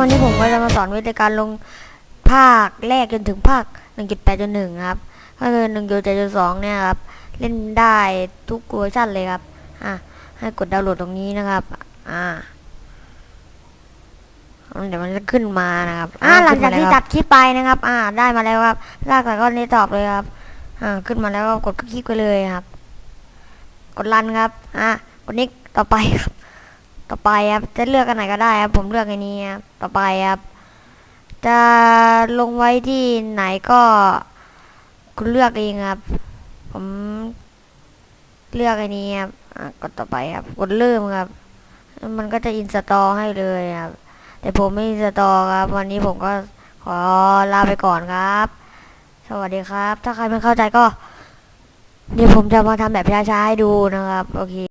มาสอนวิธีการลงภาคแรกจนถึงภาค 1.8.1 ครับ ก็คือ 1.7.2 เนี่ยครับ เล่นได้ทุกเวอร์ชันเลยครับ อะ ให้กดดาวน์โหลดตรงนี้นะครับ อ่าเดี๋ยวมันจะขึ้นมานะครับ อ่าหลังจากที่ตัดคลิปไปนะครับ อ่า ได้มาแล้วครับ ลากจากก้อนนี้ตอบเลยครับ อ่า ขึ้นมาแล้วก็กดคลิกไปเลยครับ กดรันครับ อะกดนิกต่อไปครับ ต่อไปครับจะเลือกอันไหนก็ได้ครับผมเลือกอันนี้ครับต่อไปครับ จะลงไว้ที่ไหนก็คุณเลือกเองครับ ผมเลือกอันนี้ครับอะกดต่อไปครับกดเริ่มครับ มันก็จะอินสตอลให้เลยครับ แต่ผมไม่อินสตอลครับ วันนี้ผมก็ขอลาไปก่อนครับ สวัสดีครับ ถ้าใครไม่เข้าใจก็ เดี๋ยวผมจะมาทำแบบช้าๆให้ดูนะครับ โอเค